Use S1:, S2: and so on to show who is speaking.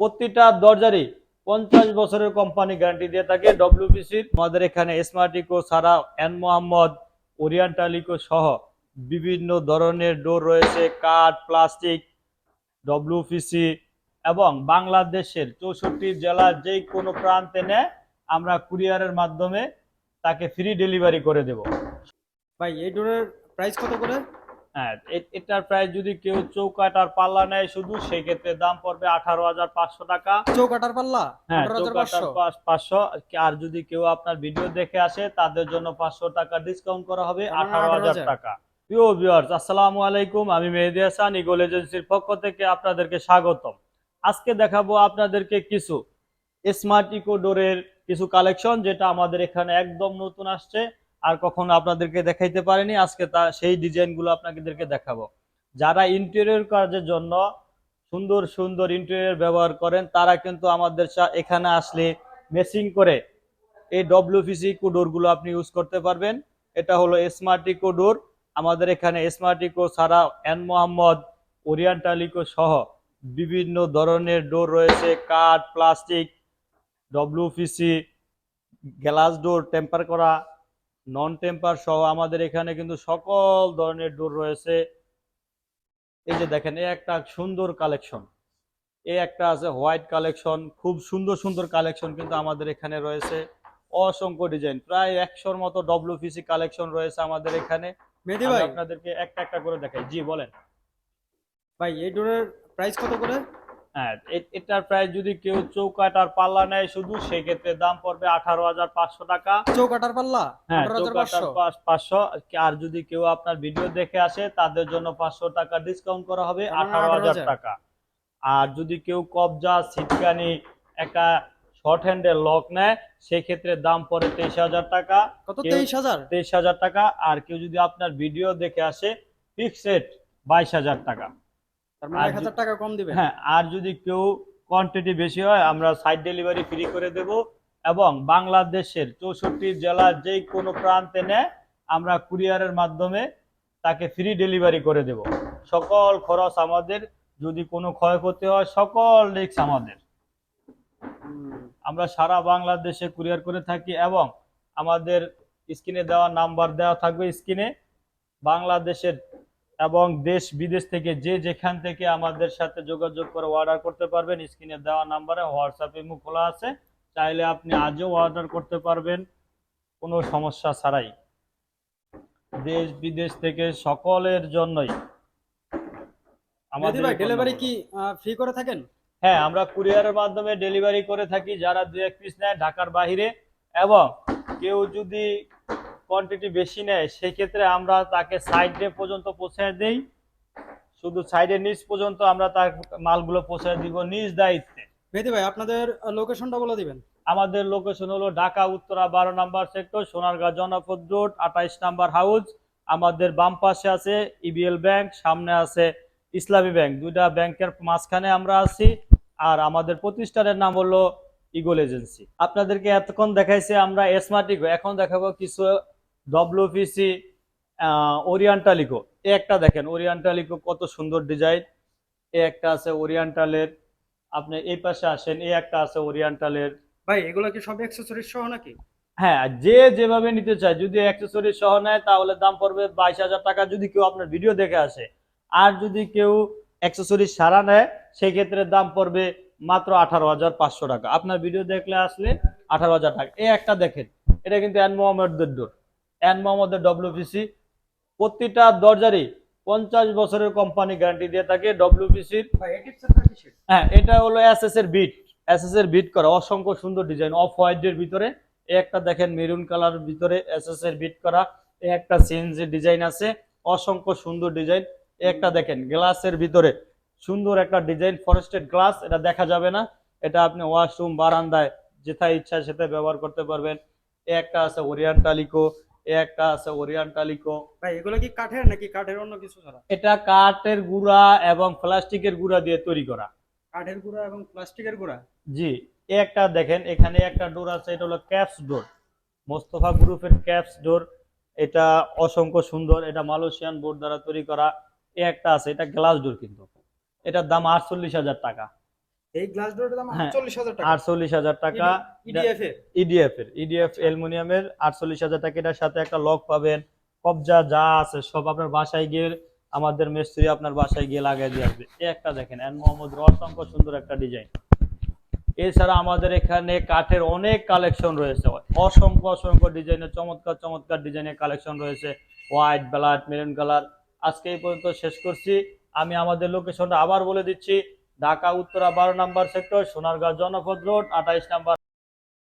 S1: প্রতিটা দরজারই পঞ্চাশ বছরের কোম্পানি গ্যারান্টি দিয়ে থাকে। ডব্লিউপিসির আমাদের এখানে স্মার্টিকো ছাড়া এন মোহাম্মদ ওরিয়েন্টালিকো সহ বিভিন্ন ধরনের ডোর রয়েছে, কাঠ প্লাস্টিক ডব্লিউপিসি এবং বাংলাদেশের চৌষট্টি জেলার যে কোনো প্রান্তে নেয় আমরা কুরিয়ারের মাধ্যমে তাকে ফ্রি ডেলিভারি করে দেব।
S2: ভাই, এই ডোরের প্রাইস কত করে?
S1: হ্যাঁ এটার প্রাইস যদি কেউ চৌকাট আর পাল্লা নেয় শুধু সেই ক্ষেত্রে দাম পড়বে আঠারো হাজার পাঁচশো টাকা।
S2: চৌকাটার পাল্লা?
S1: হ্যাঁ চৌকাটার
S2: পাঁচশো।
S1: আর যদি কেউ আপনার ভিডিও দেখে আসে তাদের জন্য পাঁচশো টাকা ডিসকাউন্ট করা হবে আঠারো হাজার। টাকা। প্রিয় ভিউয়ার্স আসসালামু আলাইকুম আমি মেহেদি হাসান ইগল এজেন্সির পক্ষ থেকে আপনাদেরকে স্বাগতম। আজকে দেখাবো আপনাদেরকে কিছু স্মার্ট ইকো ডোরের কিছু কালেকশন যেটা আমাদের এখানে একদম নতুন আসছে। আর কখনো আপনাদেরকে দেখাইতে পারিনি, আজকে তা সেই ডিজাইনগুলো আপনাদেরকে দেখাবো। যারা ইন্টেরিয়র কাজের জন্য সুন্দর সুন্দর ইন্টেরিয়র ব্যবহার করেন, তারা কিন্তু আমাদের এখানে আসলে মেসিং করে এই ডব্লিউপিসি কোডোরগুলো আপনি ইউজ করতে পারবেন। এটা হলো স্মার্ট ইকো ডোর আমাদের এখানে স্মার্ট ইকো ছাড়া এন মোহাম্মদ ওরিয়েন্টালিকো সহ বিভিন্ন ধরনের ডোর রয়েছে, কাঠ plastic WPC glass door temper করা নন টেম্পার সহ আমাদের এখানে কিন্তু সকল ধরনের ডোর রয়েছে। এই যে দেখেন এই একটা সুন্দর কালেকশন এই একটা আছে হোয়াইট কালেকশন খুব সুন্দর সুন্দর কালেকশন কিন্তু আমাদের এখানে রয়েছে। অসংখ্য ডিজাইন প্রায় একশোর মতো ডব্লিউপিসি কালেকশন রয়েছে আমাদের এখানে। আপনাদেরকে একটা একটা করে দেখাই। জি বলেন।
S2: ভাই এই ডোরের প্রাইস কত করে?
S1: হ্যাঁ এটার প্রাইস যদি কেউ চৌকাট আর পাল্লা নেয় শুধু সেই ক্ষেত্রে দাম পড়বে আঠারো হাজার পাঁচশো টাকা।
S2: চৌকাটার পাল্লা?
S1: হ্যাঁ চৌকাটার
S2: পাঁচশো।
S1: আর যদি কেউ আপনার ভিডিও দেখে আসে তাদের জন্য পাঁচশো টাকা ডিসকাউন্ট করা হবে
S2: মানে
S1: আঠারো হাজার টাকা। আর যদি কেউ কবজা সিটকানি একটা শর্ট হ্যান্ডের লক নেয় সেক্ষেত্রে দাম পড়ে তেইশ হাজার টাকা।
S2: কত? তেইশ হাজার?
S1: তেইশ হাজার টাকা। আর কেউ যদি আপনার ভিডিও দেখে আসে ফিক্সড বাইশ হাজার টাকা।
S2: টাকা কম দিবেন।
S1: হ্যাঁ আর যদি কেউ কোয়ান্টিটি বেশি হয় আমরা সাইড ডেলিভারি ফ্রি করে দেব এবং বাংলাদেশের চৌষট্টি জেলার যে কোনো প্রান্তে নেয় আমরা কুরিয়ারের মাধ্যমে তাকে ফ্রি ডেলিভারি করে দেব। সকল খরচ আমাদের যদি কোনো ক্ষয়ক্ষতি হয় সকল রিস্ক আমাদের। আমরা সারা বাংলাদেশে কুরিয়ার করে থাকি এবং আমাদের স্ক্রিনে দেওয়া নাম্বার দেওয়া থাকবে স্ক্রিনে। বাংলাদেশের এবং দেশ বিদেশ থেকে যে যেখান থেকে আমাদের সাথে যোগাযোগ করে অর্ডার করতে পারবেন স্ক্রিনে দেওয়া নাম্বারে হোয়াটসঅ্যাপে মুখ খোলা আছে। চাইলে আপনি আজও অর্ডার করতে পারবেন কোনো সমস্যা ছাড়াই। দেশ বিদেশ থেকে সকলের জন্যই আমাদের
S2: ডেলিভারি কি ফ্রি করে থাকেন?
S1: হ্যাঁ আমরা কুরিয়ারের মাধ্যমে ডেলিভারি করে থাকি যারা দু এক পিস নেয় ঢাকার বাইরে এবং কেউ যদি কোয়ান্টিটি বেশি নেয় সেই ক্ষেত্রে আমরা তাকে সাইডে পর্যন্ত পৌঁছে দেই। শুধু সাইডের নিচ পর্যন্ত আমরা তার মালগুলো পৌঁছে দিব নিজ দায়িত্বে।
S2: মেহেদি ভাই আপনাদের লোকেশনটা বলে দিবেন।
S1: আমাদের লোকেশন হলো ঢাকা উত্তরা বারো নাম্বার সেক্টর সোনারগাঁ জনপদ রোড আঠাইশ নাম্বার হাউস আমাদের বাম পাশে আছে ইবিএল ব্যাংক সামনে আছে ইসলামী ব্যাংক। দুইটা ব্যাংকের মাঝখানে আমরা আছি। আর আমাদের প্রতিষ্ঠানের নাম হলো ইগল এজেন্সি আপনাদেরকে এতক্ষণ দেখাইছে আমরা স্মার্টিকো এখন দেখাবো কিছু ডব্লিউপিসি ওরিয়েন্টালিকো এ একটা দেখেন ওরিয়েন্টালিকো কত সুন্দর ডিজাইন এ একটা আছে ওরিয়েন্টালের আপনি এই পাশে আসেন এ একটা আছে ওরিয়েন্টালের
S2: ভাই এগুলো কি সব অ্যাক্সেসরিজ সহ নাকি?
S1: হ্যাঁ যে যেভাবে নিতে চায় যদি অ্যাক্সেসরি সহ নেয় তাহলে দাম পড়বে বাইশ হাজার টাকা যদি কেউ আপনার ভিডিও দেখে আসে। আর যদি কেউ অ্যাক্সেসরি সারা নেয় সেক্ষেত্রে দাম পড়বে মাত্র আঠারো হাজার পাঁচশো টাকা। আপনার ভিডিও দেখলে আসলে আঠারো হাজার টাকা। এ একটা দেখেন এটা কিন্তু এন মোহাম্মদের ডোর এন মোহাম্মদের ডব্লিউপিসি প্রতিটা দরজারই পঞ্চাশ বছরের কোম্পানি গ্যারান্টি দিয়ে থাকে ডব্লিউপিসির হ্যাঁ এটা হলো এসএস এর বিট এসএস এর বিট করা অসংখ্য সুন্দর ডিজাইন অফ হোয়াইটের ভিতরে। একটা দেখেন মেরুন কালারের ভিতরে এসএস এর বিট করা একটা সিএনজি ডিজাইন আছে অসংখ্য সুন্দর ডিজাইন একটা দেখেন গ্লাসের ভিতরে সুন্দর একটা ডিজাইন ফরেস্টেড গ্লাস এটা দেখা যাবে না। এটা আপনি ওয়াশরুম বারান্দায় যেথায় ইচ্ছা সেটা ব্যবহার করতে পারবেন। একটা আছে ওরিয়ান্টালিকো একটা আছে ওরিয়ান্টালিকো।
S2: ভাই এগুলো কি কাঠের নাকি কাঠের অন্য কিছু ছাড়া?
S1: এটা কাঠের গুঁড়া এবং প্লাস্টিকের গুঁড়া দিয়ে তৈরি করা।
S2: কাঠের গুঁড়া এবং প্লাস্টিকের গুঁড়া?
S1: জি একটা দেখেন এখানে একটা ডোর আছে এটা হলো ক্যাপস ডোর। মোস্তফা গ্রুপের ক্যাপস ডোর এটা অসংখ্য সুন্দর এটা মালয়েশিয়ান বোর্ড দ্বারা তৈরি করা। এই একটা আছে এটা গ্লাস ডোর কিন্তু। এটার দাম আটচল্লিশ হাজার টাকা।
S2: এই গ্লাস ডোরের দাম
S1: হ্যাঁ,
S2: চল্লিশ হাজার টাকা।
S1: আটচল্লিশ হাজার টাকা।
S2: ইডিএফ এর।
S1: ইডিএফ এর ইডিএফ অ্যালুমিনিয়ামের আটচল্লিশ হাজার টাকা। এটার সাথে একটা লক পাবেন কবজা যা আছে সব আপনার বাসায় গিয়ে আমাদের মিস্ত্রি আপনার বাসায় গিয়ে লাগিয়ে দিয়ে আসবে। এই একটা দেখেন এন মোহাম্মদ অসংখ্য সুন্দর একটা ডিজাইন। এছাড়া আমাদের এখানে কাঠের অনেক কালেকশন রয়েছে। অসংখ্য অসংখ্য ডিজাইনের চমৎকার চমৎকার ডিজাইনের কালেকশন রয়েছে। হোয়াইট ব্ল্যাক মেরুন কালার আজকে এই পর্যন্ত শেষ করছি। আমি আমাদের লোকেশনটা আবার বলে দিচ্ছি। ঢাকা উত্তরা বারো নম্বর সেক্টর সোনারগাঁ জনপদ রোড আঠাইশ নাম্বার